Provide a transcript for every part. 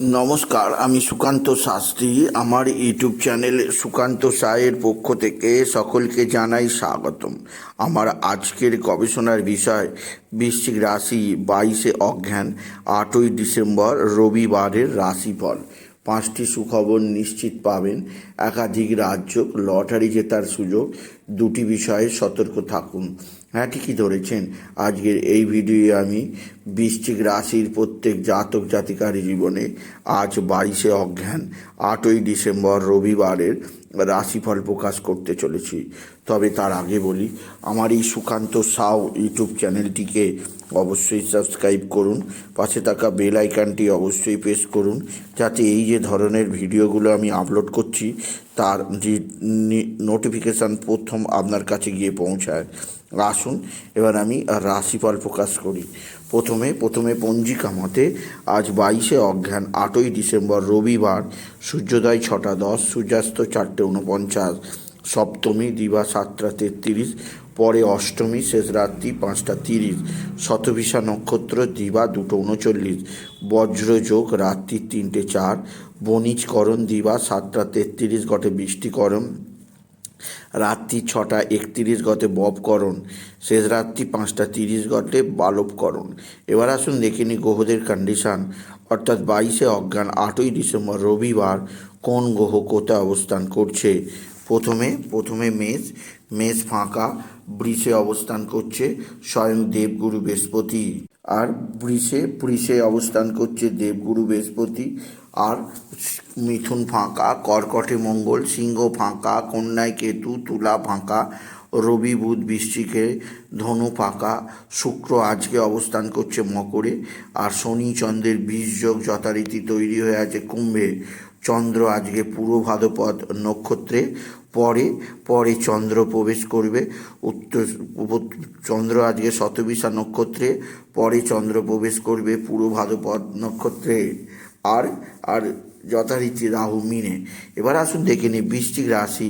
নমস্কার, আমি সুকান্ত শাস্ত্রী। আমার ইউটিউব চ্যানেল সুকান্ত সায়ের পক্ষ থেকে সকলকে জানাই স্বাগতম। আমার আজকের গবেষণার বিষয়, বৃশ্চিক রাশি বাইশে অজ্ঞান আটই ডিসেম্বর, রবিবারের রাশিফল। পাঁচটি সুখবর নিশ্চিত পাবেন। একাধিক রাজ্য লটারি জেতার সুযোগ দুটি বিষয়ে সতর্ক থাকুন। হ্যাঁ ঠিকই ধরেছেন। আজকের এই ভিডিওয়ে আমি বৃশ্চিক রাশির প্রত্যেক জাতক জাতিকার জীবনে আজ বাইশে অজ্ঞান, আটই ডিসেম্বর রবিবারের রাশিফল প্রকাশ করতে চলেছি। তবে তার আগে বলি, আমার এই সুকান্ত সাউ ইউটিউব চ্যানেলটিকে অবশ্যই সাবস্ক্রাইব করুন, পাশে থাকা বেল আইকনটি অবশ্যই প্রেস করুন, যাতে এই যে ধরনের ভিডিওগুলো আমি আপলোড করছি তার যে নোটিফিকেশান প্রথম আপনার কাছে গিয়ে পৌঁছায়। আসুন, এবার আমি রাশিফল প্রকাশ করি। প্রথমে প্রথমে পঞ্জিকা মতে আজ বাইশে অজ্ঞান, আটই ডিসেম্বর, রবিবার, সূর্যোদয় ছটা দশ, সূর্যাস্ত চারটে উনপঞ্চাশ সপ্তমী, দিবা সাতটা তেত্রিশ, পরে অষ্টমী, শেষ রাত্রি পাঁচটা তিরিশ শতভিষা নক্ষত্র, দিবা দুটো উনচল্লিশ বজ্রযোগ রাত্রি তিনটে চার বণিজকরণ দিবা, সাতটা তেত্রিশ ঘটে বৃষ্টিকরণ রাত্রি ছটা একত্রিশ গতে ববকরণ শেষ রাত্রি পাঁচটা তিরিশ গতে বালবকরণ এবার আসুন দেখে নিই গ্রহদের কন্ডিশান অর্থাৎ বাইশে অজ্ঞান, আটই ডিসেম্বর, রবিবার কোন গ্রহ কোথায় অবস্থান করছে? প্রথমে প্রথমে মেষ মেষ ফাঁকা, বৃষে অবস্থান করছে স্বয়ং দেবগুরু বৃহস্পতি। আর বৃষে বৃষে অবস্থান করছে দেবগুরু বৃহস্পতি। আর মিথুন ফাঁকা, কর্কটে মঙ্গল, সিংহ ফাঁকা, কন্যায় কেতু, তুলা ফাঁকা, রবি, বুধ, বৃশ্চিকে ধনু ফাঁকা, শুক্র আজকে অবস্থান করছে মকরে, আর শনি চন্দ্রের বীজযোগ যথারীতি তৈরি হয়ে আছে কুম্ভে। চন্দ্র আজকে পূর্ব ভাদ্রপদ নক্ষত্রে পরে পরে চন্দ্র প্রবেশ করবে, উত্তর চন্দ্র আজকে শতবিশা নক্ষত্রে, পরে চন্দ্র প্রবেশ করবে পূর্ব ভাদ্রপদ নক্ষত্রে। আর আর যথারীতি রাহু মিনে। এবার আসুন দেখে নিই বৃশ্চিক রাশি।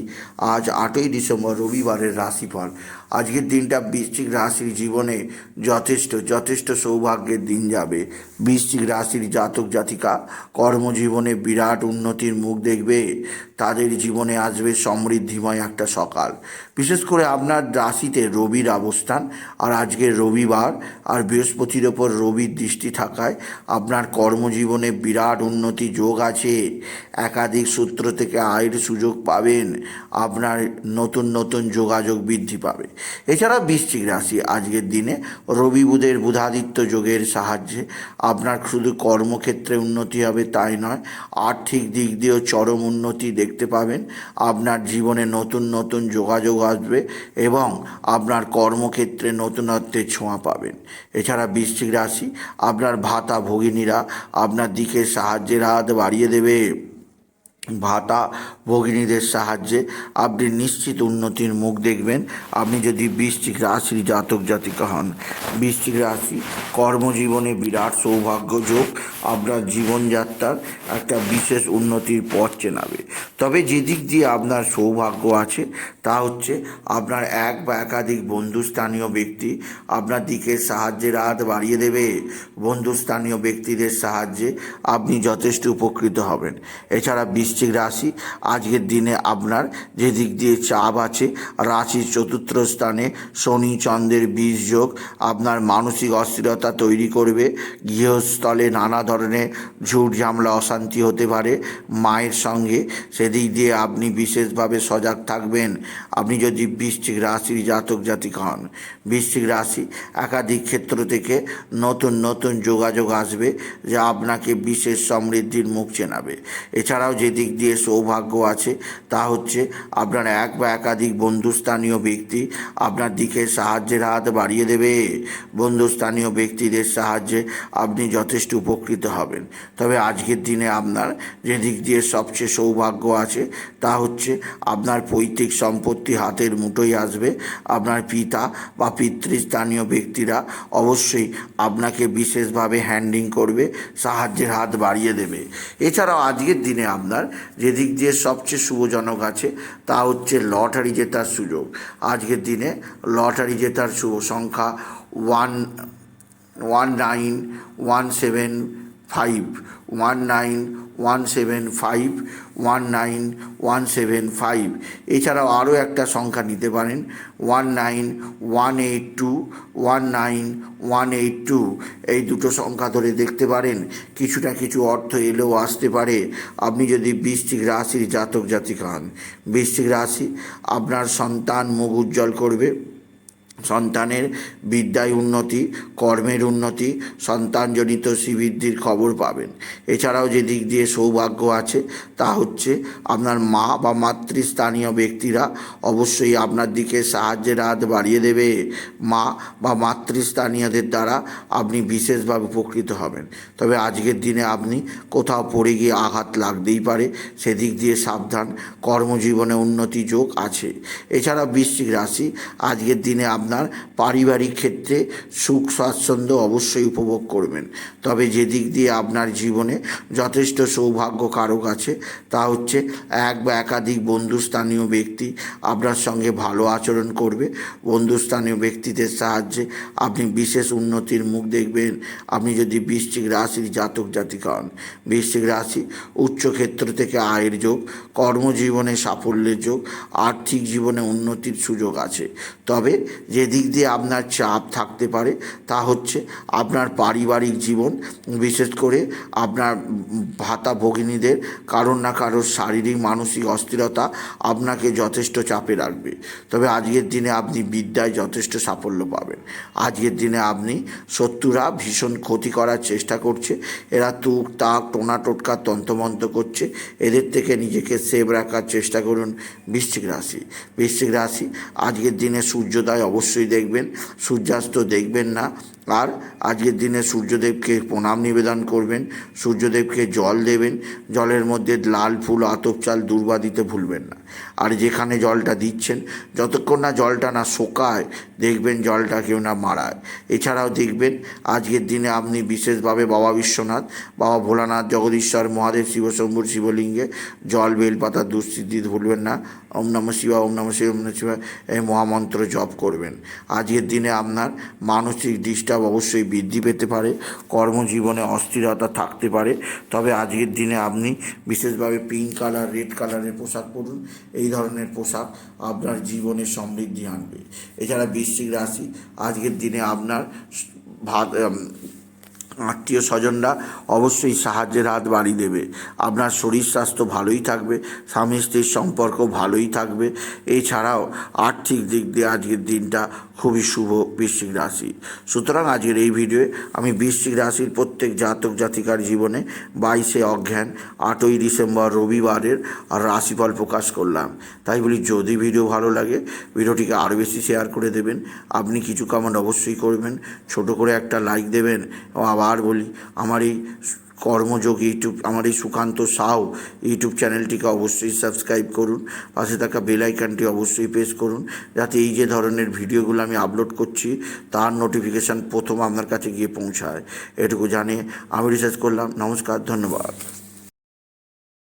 আজ আটই ডিসেম্বর রবিবারের রাশিফল। আজকের দিনটা বৃশ্চিক রাশির জীবনে যথেষ্ট যথেষ্ট সৌভাগ্যের দিন যাবে। বৃশ্চিক রাশির জাতক, জাতিকা কর্মজীবনে বিরাট উন্নতির মুখ দেখবে। তাদের জীবনে আসবে সমৃদ্ধিময় একটা সকাল। বিশেষ করে আপনার রাশিতে রবির অবস্থান আর আজকের রবিবার আর বৃহস্পতির ওপর রবির দৃষ্টি থাকায় আপনার কর্মজীবনে বিরাট উন্নতি যোগ আছে। একাধিক সূত্র থেকে আয়ের সুযোগ পাবেন। আপনার নতুন নতুন যোগাযোগ বৃদ্ধি পাবে। এছাড়া বৃশ্চিক রাশি, আজকের দিনে রবি বুধের বুধাদিত্য যোগের সাহায্যে আপনার শুধু কর্মক্ষেত্রে উন্নতি হবে তাই নয়, আর্থিক দিক দিয়েও চরম উন্নতি দেখতে পাবেন। আপনার জীবনে নতুন নতুন যোগাযোগ আসবে এবং আপনার কর্মক্ষেত্রে নতুনত্বের ছোঁয়া পাবেন। এছাড়া বৃশ্চিক রাশি, আপনার ভাতা ভগিনীরা আপনার দিকে সাহায্যের হাত বাড়িয়ে দেবে। ভাতা ভগিনীদের সাহায্যে আপনি নিশ্চিত উন্নতির মুখ দেখবেন। আপনি যদি বৃশ্চিক রাশির জাতক জাতিকা হন, বৃশ্চিক রাশি কর্মজীবনে বিরাট সৌভাগ্য যোগ আপনার জীবনযাত্রার একটা বিশেষ উন্নতির পথ চেনাবে। তবে যেদিক দিয়ে আপনার সৌভাগ্য আছে, তা হচ্ছে আপনার এক বা একাধিক বন্ধুস্থানীয় ব্যক্তি আপনার দিকে সাহায্যের হাত বাড়িয়ে দেবে। বন্ধুস্থানীয় ব্যক্তিদের সাহায্যে আপনি যথেষ্ট উপকৃত হবেন। এছাড়া বৃশ্চিক রাশি। আজকের দিনে আপনার যে দিক দিয়ে চাপ আছে, রাশির চতুর্থ স্থানে শনি চন্দ্রের বীজ যোগ আপনার মানসিক অস্থিরতা তৈরি করবে। গৃহস্থলে নানা ধরনের ঝুট ঝামলা, অশান্তি হতে পারে। মায়ের সঙ্গে সেদিক দিয়ে আপনি বিশেষভাবে সজাগ থাকবেন। আপনি যদি বৃশ্চিক রাশির জাতক জাতিক হন, বৃশ্চিক রাশি একাধিক ক্ষেত্র থেকে নতুন নতুন যোগাযোগ আসবে, যা আপনাকে বিশেষ সমৃদ্ধির মুখ চেনাবে। এছাড়াও যে দিক দিয়ে সৌভাগ্য আছে, তা হচ্ছে আপনার এক বা একাধিক বন্ধুস্থানীয় ব্যক্তি আপনার দিকে সাহায্যের হাত বাড়িয়ে দেবে। বন্ধুস্থানীয় ব্যক্তিদের সাহায্যে আপনি যথেষ্ট উপকৃত হবেন। তবে আজকের দিনে আপনার যে দিক দিয়ে সবচেয়ে সৌভাগ্য আছে, তা হচ্ছে আপনার পৈতৃক সম্পত্তি হাতের মুঠোয় আসবে। আপনার পিতা বা পিতৃস্থানীয় ব্যক্তিরা অবশ্যই আপনাকে বিশেষভাবে হ্যান্ডিং করবে, সাহায্যের হাত বাড়িয়ে দেবে। এছাড়াও আজকের দিনে আপনার যে দিক দিয়ে সবচেয়ে শুভজনক আছে, তা হচ্ছে লটারি জেতার সুযোগ। আজকের দিনে লটারি জেতার শুভ সংখ্যা one one nine, one seven, five, one nine one seven five one nine one seven five এছাড়াও আরও একটা সংখ্যা নিতে পারেন one nine one eight two one nine one eight two এই দুটো সংখ্যা ধরে দেখতে পারেন, কিছুটা কিছু অর্থ এলেও আসতে পারে। আপনি যদি বৃশ্চিক রাশির জাতক জাতিকা হন, বৃশ্চিক রাশি আপনার সন্তান মুখ উজ্জ্বল করবে। সন্তানের বিদ্যায় উন্নতি, কর্মের উন্নতি, সন্তানজনিত শ্রীবৃদ্ধির খবর পাবেন। এছাড়াও যে দিক দিয়ে সৌভাগ্য আছে, তা হচ্ছে আপনার মা বা মাতৃস্থানীয় ব্যক্তিরা অবশ্যই আপনার দিকে সাহায্যের হাত বাড়িয়ে দেবে। মা বা মাতৃস্থানীয়দের দ্বারা আপনি বিশেষভাবে উপকৃত হবেন। তবে আজকের দিনে আপনি কোথাও পড়ে গিয়ে আঘাত লাগতেই পারে, সেদিক দিয়ে সাবধান। কর্মজীবনে উন্নতি যোগ আছে। এছাড়া বৃশ্চিক রাশি, আজকের দিনে আপনার পারিবারিক ক্ষেত্রে সুখ, স্বাচ্ছন্দ্য অবশ্যই উপভোগ করবেন। তবে যে দিক দিয়ে আপনার জীবনে যথেষ্ট সৌভাগ্য কারক আছে, তা হচ্ছে এক বা একাধিক বন্ধুস্থানীয় ব্যক্তি আপনার সঙ্গে ভালো আচরণ করবে। বন্ধুস্থানীয় ব্যক্তিদের সাহায্যে আপনি বিশেষ উন্নতির মুখ দেখবেন। আপনি যদি বৃশ্চিক রাশির জাতক জাতিকা হন, বৃশ্চিক রাশি উচ্চক্ষেত্র থেকে আয়ের যোগ, কর্মজীবনে সাফল্যের যোগ, আর্থিক জীবনে উন্নতির সুযোগ আছে। তবে যে দিক দিয়ে আপনার চাপ থাকতে পারে, তা হচ্ছে আপনার পারিবারিক জীবন, বিশেষ করে আপনার ভাতা ভগিনীদের কারোর না কারোর শারীরিক, মানসিক অস্থিরতা আপনাকে যথেষ্ট চাপে রাখবে। তবে আজকের দিনে আপনি বিদ্যায় যথেষ্ট সাফল্য পাবেন। আজকের দিনে আপনি শত্রুরা ভীষণ ক্ষতি করার চেষ্টা করছে। এরা তুক, তাক, টোনা, টোটকা তন্তমন্ত করছে। এদের থেকে নিজেকে সেভ রাখার চেষ্টা করুন বৃশ্চিক রাশি। বৃশ্চিক রাশি আজকের দিনে সূর্যোদয় অবশ্যই দেখবেন সূর্যাস্ত দেখবেন না। আর আজকের দিনে সূর্যদেবকে প্রণাম নিবেদন করবেন, সূর্যদেবকে জল দেবেন, জলের মধ্যে লাল ফুল, আতপ চাল, দুর্বা দিতে ভুলবেন না। আর যেখানে জলটা দিচ্ছেন, যতক্ষণ না জলটা না শোকায়, দেখবেন জলটা কেউ না মারায়। এছাড়াও দেখবেন, আজকের দিনে আপনি বিশেষভাবে বাবা বিশ্বনাথ, বাবা ভোলানাথ, জগদীশ্বর, মহাদেব শিবশম্ভুর শিবলিঙ্গে জল, বেলপাতা দুঃস্থিতি ভুলবেন না। ওম নম শিবা ওম নম শিব ওম নম শিবা এই মহামন্ত্র জপ করবেন। আজকের দিনে আপনার মানসিক ডিস্টার্ব অবশ্যই বৃদ্ধি পেতে পারে, কর্মজীবনে অস্থিরতা থাকতে পারে। তবে আজকের দিনে আপনি বিশেষভাবে পিঙ্ক কালার রেড কালারের পোশাক পরুন। এই ধরনের পোশাক আপনার জীবনে সমৃদ্ধি আনবে। এছাড়া বৃশ্চিক রাশি, আজকের দিনে আপনার ভাত আত্মীয় স্বজনরা অবশ্যই সাহায্যের হাত বাড়িয়ে দেবে। আপনার শরীর স্বাস্থ্য ভালোই থাকবে, স্বামী স্ত্রীর সম্পর্ক ভালোই থাকবে। এছাড়াও আর্থিক দিক দিয়ে আজকের দিনটা খুবই শুভ বৃশ্চিক রাশি। সুতরাং আজকের এই ভিডিওয়ে আমি বৃশ্চিক রাশির প্রত্যেক জাতক জাতিকার জীবনে বাইশে অজ্ঞান আটই ডিসেম্বর রবিবারের আর রাশিফল প্রকাশ করলাম। তাই বলি, যদি ভিডিও ভালো লাগে ভিডিওটিকে আরও বেশি শেয়ার করে দেবেন। আপনি কিছু কমেন্ট অবশ্যই করবেন, ছোট করে একটা লাইক দেবেন, এবং আবার বলি, আমার এই কর্মযোগ ইউটিউব, আমার এই সুকান্ত সাউ ইউটিউব চ্যানেলটিকে অবশ্যই সাবস্ক্রাইব করুন, পাশে থাকা বেল আইকনটি অবশ্যই প্রেস করুন, যাতে এই যে ধরনের ভিডিওগুলো আমি আপলোড করছি, তার নোটিফিকেশান প্রথম আপনার কাছে গিয়ে পৌঁছায়। এটুকু জানিয়ে আমি রিসার্চ করলাম, নমস্কার, ধন্যবাদ।